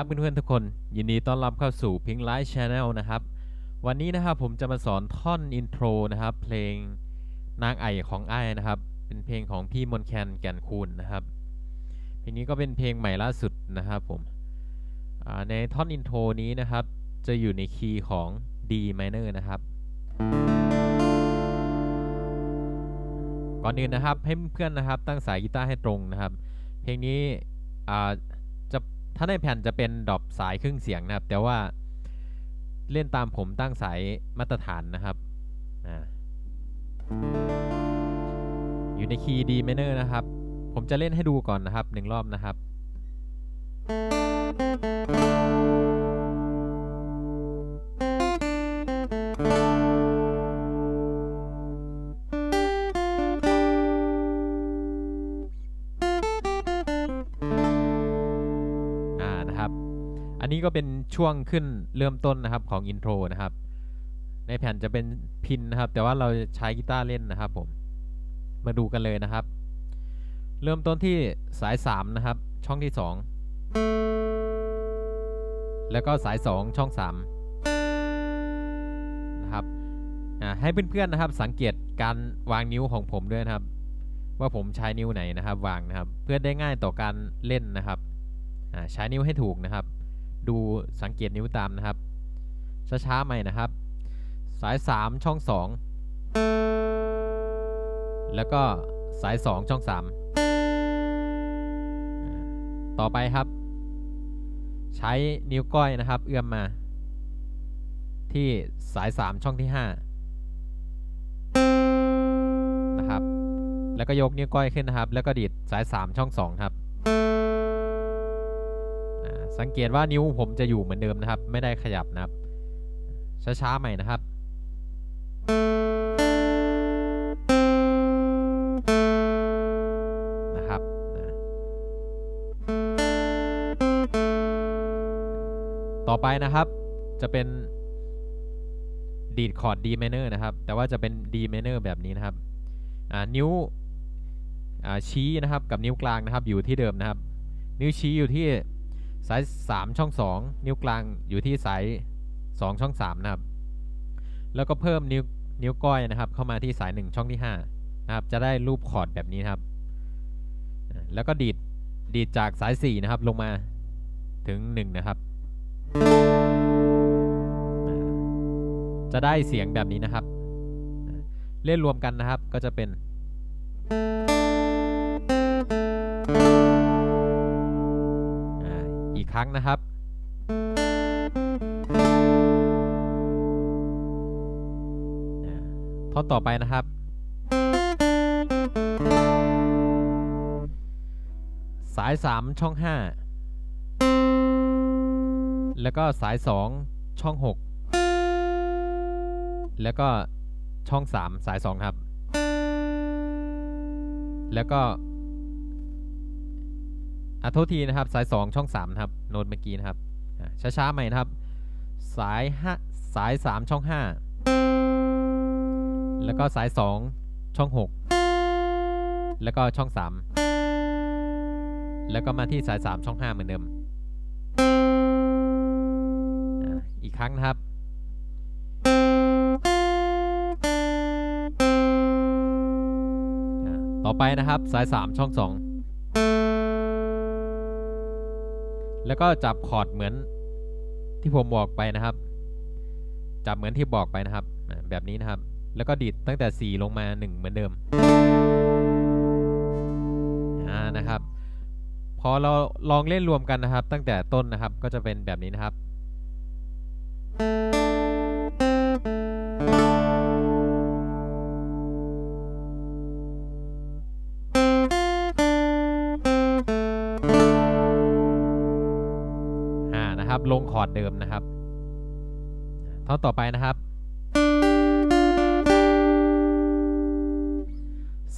ครับเพื่อนๆทุกคน ยินดีต้อนรับเข้าสู่ Pink Light Channel นะครับ วันนี้นะครับผมจะมาสอนท่อนอินโทรนะครับ เพลงนางไอของไอ้นะครับ เป็นเพลงของพี่มนแคนแก่นคูณนะครับ เพลงนี้ก็เป็นเพลงใหม่ล่าสุดนะครับผมในท่อนอินโทรนี้นะครับ จะอยู่ในคีย์ของ D minor นะครับก่อนอื่นนะครับให้เพื่อนนะครับตั้งสายกีตาร์ให้ตรงนะครับ เพลงนี้อ่า ถ้าในแผ่นจะเป็นดรอปสายครึ่งเสียงนะครับ แต่ว่าเล่นตามผมตั้งสายมาตรฐานนะครับออยู่ในคีย์ดีเมเนอร์นะครับ ผมจะเล่นให้ดูก่อนนะครับหนึ่งรอบนะครับ ก็เป็นช่วงขึ้นเริ่มต้นนะครับของอินโทรนะครับ ในแผ่นจะเป็นพินนะครับ แต่ว่าเราใช้กีตาร์เล่นนะครับผม มาดูกันเลยนะครับ เริ่มต้นที่สาย 3 นะครับ ช่องที่ 2 แล้วก็สาย 2 ช่อง 3 นะครับอ่าให้เพื่อนๆนะครับ สังเกตการวางนิ้วของผมด้วยนะครับ ว่าผมใช้นิ้วไหนนะครับ วางนะครับ เพื่อได้ง่ายต่อการเล่นนะครับอ่าใช้นิ้วให้ถูกนะครับ ดูสังเกตนิ้วตามนะครับ ช้าๆใหม่นะครับ สาย 3 ช่อง 2 แล้วก็สาย 2 ช่อง 3 ต่อไปครับ ใช้นิ้วก้อยนะครับ เอื้อมมา ที่สาย 3 ช่องที่ 5 นะครับ แล้วก็ยกนิ้วก้อยขึ้นนะครับ แล้วก็ดีดสาย 3 ช่อง 2 ครับ สังเกตว่านิ้วผมจะอยู่เหมือนเดิมนะครับ ไม่ได้ขยับนะครับ ช้าๆใหม่นะครับ นะครับนะต่อไปนะครับจะเป็นดีดคอร์ด D minor นะครับ แต่ว่าจะเป็น D minor แบบนี้นะครับนิ้วชี้นะครับกับนิ้วกลางนะครับอยู่ที่เดิมนะครับ นิ้วชี้อยู่ที่ สาย 3 ช่อง 2 นิ้วกลางอยู่ที่สาย 2 ช่อง 3 นะครับ แล้วก็เพิ่มนิ้วนิ้วก้อยนะครับ เข้ามาที่สาย 1 ช่องที่ 5 นะครับ จะได้รูปคอร์ดแบบนี้นครับ แล้วก็ดีดดีดจากสาย 4 นะครับลงมาถึง 1 นะครับ จะได้เสียงแบบนี้นะครับ เล่นรวมกันนะครับก็จะเป็น ครั้งนะครับท่อนต่อไปนะครับ สาย 3 ช่อง 5 แล้วก็สาย 2 ช่อง 6 แล้วก็ช่อง 3 สาย 2 ครับ แล้วก็ อะโทษทีนะครับ สาย 2 ช่อง 3 นะครับ โน้ตเมื่อกี้นะครับช้าๆใหม่นะครับ สายห้าสาย 3 ช่อง 5 แล้วก็สาย 2 ช่อง 6 แล้วก็ช่อง 3 แล้วก็มาที่สาย 3 ช่อง 5 เหมือนเดิมอีกครั้งนะครับต่อไปนะครับสาย 3 ช่อง 2 แล้วก็จับคอร์ดเหมือนที่ผมบอกไปนะครับ จับเหมือนที่บอกไปนะครับ แบบนี้นะครับ แล้วก็ดีดตั้งแต่ 4 ลงมา 1 เหมือนเดิมอ่านะครับ พอเราลองเล่นรวมกันนะครับ ตั้งแต่ต้นนะครับก็จะเป็นแบบนี้นะครับ ลงคอร์ดเดิมนะครับท่อนต่อไปนะครับ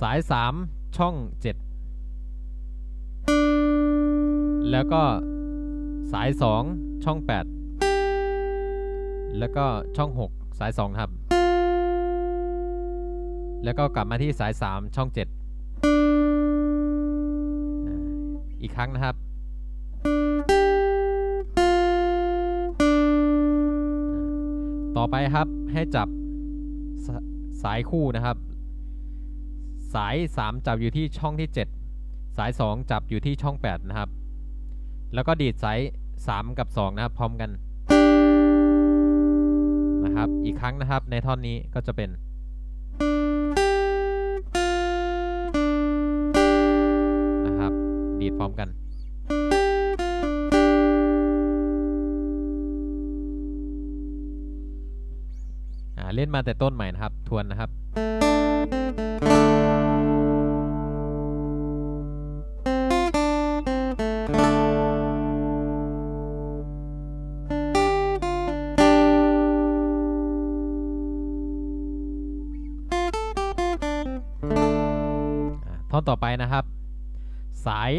สาย 3 ช่อง 7 แล้วก็สาย 2 ช่อง 8 แล้วก็ช่อง 6 สาย 2 ครับ แล้วก็กลับมาที่สาย 3 ช่อง 7 อีกครั้งนะครับ ต่อไปครับให้จับสสายคู่นะครับ สาย 3 จับอยู่ที่ช่องที่ 7 สาย 2 จับอยู่ที่ช่อง 8 นะครับ แล้วก็ดีดสาย 3 กับ 2 นะครับ พร้อมกันนะครับ อีกครั้งนะครับในท่อนนี้ก็จะเป็นนะครับ ดีดพร้อมกัน เล่นมาแต่ต้นใหม่นะครับ ทวนนะครับ ท่อนต่อไปนะครับ สาย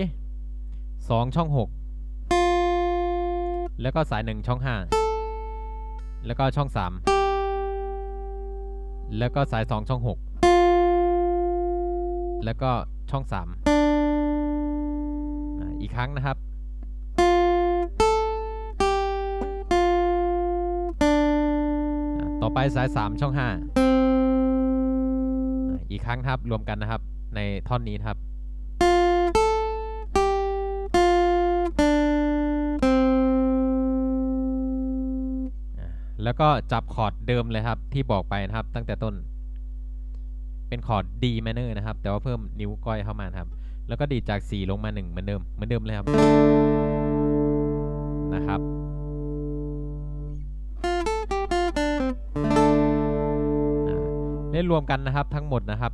2 ช่อง 6 แล้วก็สาย 1 ช่อง 5 แล้วก็ช่อง 3 แล้วก็สาย 2 ช่อง 6 แล้วก็ช่อง 3 อีกครั้งนะครับ ต่อไปสาย 3 ช่อง 5อ่าอีกครั้งครับรวมกันนะครับในท่อนนี้ครับ แล้วก็จับคอร์ดเดิมเลยครับ ที่บอกไปนะครับ ตั้งแต่ต้น เป็นคอร์ด D minor นะครับ แต่ว่าเพิ่มนิ้วก้อยเข้ามาครับ แล้วก็ดีดจาก 4 ลงมา 1 เหมือนเดิม เหมือนเดิมเลยครับ นะครับเล่นรวมกันนะครับทั้งหมดนะครับ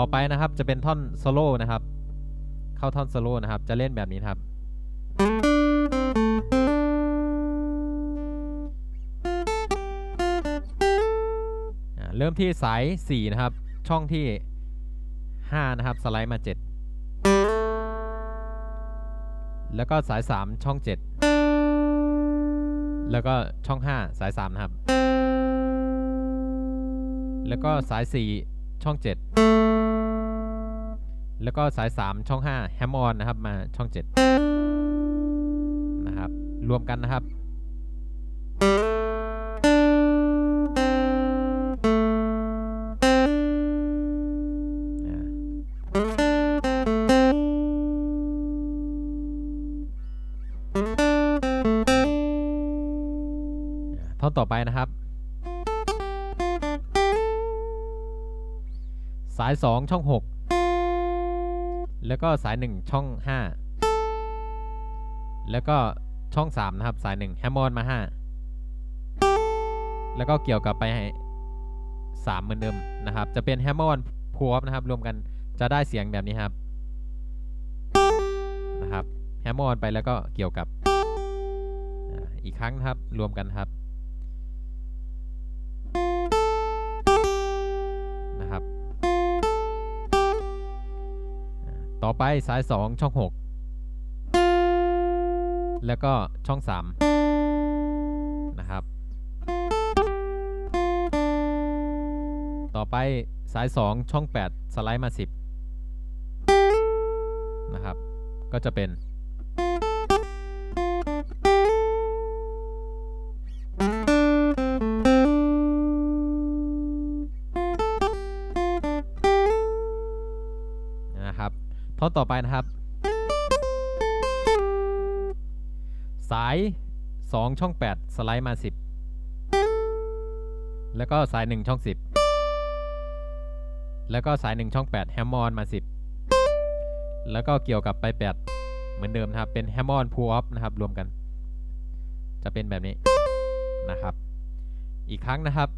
ต่อไปนะครับจะเป็นท่อนโซโล่นะครับ เข้าท่อนโซโล่นะครับ จะเล่นแบบนี้ครับ เริ่มที่สาย 4 นะครับ ช่องที่ 5 นะครับ สไลด์มา 7 แล้วก็สาย 3 ช่อง 7 แล้วก็ช่อง 5 สาย 3 นะครับ แล้วก็สาย 4 ช่อง 7 แล้วก็สาย 3 ช่อง 5 แฮมออนนะครับ มาช่อง 7 นะครับ รวมกันนะครับ ท่อนต่อไปนะครับ สาย 2 ช่อง 6 แล้วก็สาย 1 ช่อง 5 แล้วก็ช่อง 3 นะครับ สาย 1 แฮมมอนมา 5 แล้วก็เกี่ยวกับไปให้3เหมือนเดิมนะครับ จะเป็นแฮมมอนพูออฟนะครับ รวมกันจะได้เสียงแบบนี้ครับนะครับแฮมมอนไปแล้วก็เกี่ยวกับอีกครั้งนะครับรวมกันครับ ต่อไปสาย 2 ช่อง 6 แล้วก็ช่อง 3 นะครับ ต่อไปสาย 2 ช่อง 8 สไลด์มา 10 นะครับ ก็จะเป็น ท่อนต่อไปนะครับ สาย 2 ช่อง 8 สไลด์มา 10 แล้วก็สาย 1 ช่อง 10 แล้วก็สาย 1 ช่อง 8 แฮมมอนมา 10 แล้วก็เกี่ยวกับไป 8 เหมือนเดิมนะครับ เป็นแฮมมอนพูออฟนะครับ รวมกัน จะเป็นแบบนี้นะครับ อีกครั้งนะครับ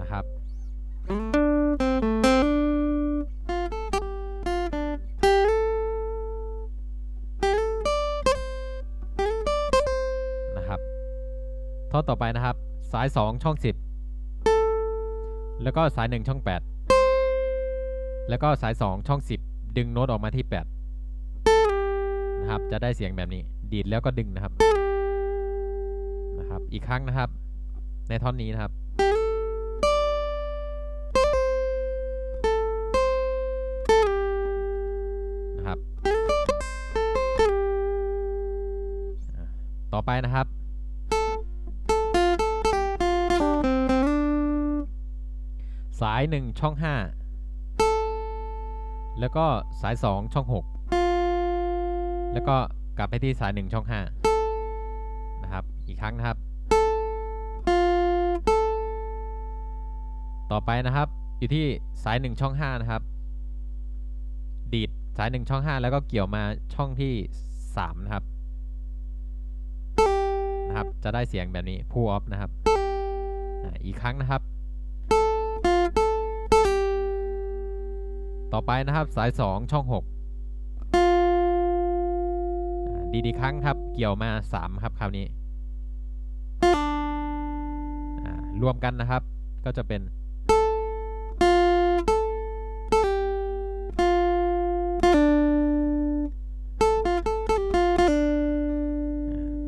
นะครับนะครับ ต่อไปนะครับ สาย 2 ช่อง 10 แล้วก็สาย 1 ช่อง 8 แล้วก็สาย 2 ช่อง 10 ดึงโน้ตออกมาที่ 8 นะครับ จะได้เสียงแบบนี้ ดีดแล้วก็ดึงนะครับ นะครับ อีกครั้งนะครับ ในท่อนนี้นะครับนะครับต่อไปนะครับ สาย 1 ช่อง 5 แล้วก็สาย 2 ช่อง 6 แล้วก็กลับไปที่สาย 1 ช่อง 5 นะครับ อีกครั้งนะครับ ต่อไปนะครับอยู่ที่สาย 1 ช่อง 5 นะครับ ดีดสาย 1 ช่อง 5 แล้วก็เกี่ยวมาช่องที่ 3 นะครับนะครับ จะได้เสียงแบบนี้ pull off นะครับอีกครั้งนะครับ ต่อไปนะครับสาย 2 ช่อง 6 ดีดีครั้งครับ เกี่ยวมา 3 ครับคราวนี้ รวมกันนะครับ ก็จะเป็น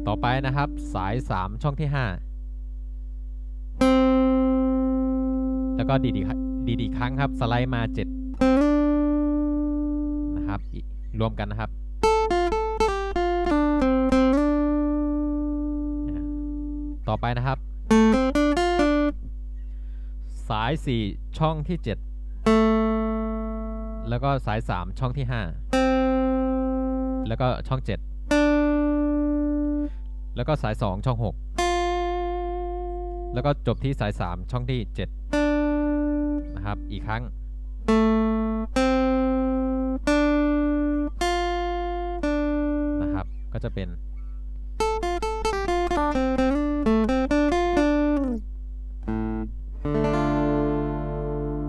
ต่อไปนะครับ สาย 3 ช่องที่ 5 แล้วก็ดีดีดีดีครั้งครับ สไลด์มา 7 รวมกันนะครับ ต่อไปนะครับ สาย 4 ช่องที่ 7 แล้วก็สาย 3 ช่องที่ 5 แล้วก็ช่อง 7 แล้วก็สาย 2 ช่อง 6 แล้วก็จบที่สาย 3 ช่องที่ 7 นะครับ อีกครั้ง จะเป็น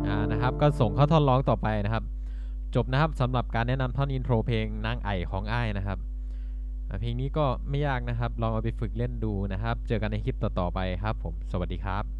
อ่านะครับ ก็ส่งเข้าท่อนร้องต่อไปนะครับ จบนะครับสำหรับการแนะนำท่อนอินโทรเพลงนางไอของไอ้นะครับเพลงนี้ก็ไม่ยากนะครับ ลองเอาไปฝึกเล่นดูนะครับ เจอกันในคลิปต่อๆไปครับผม สวัสดีครับ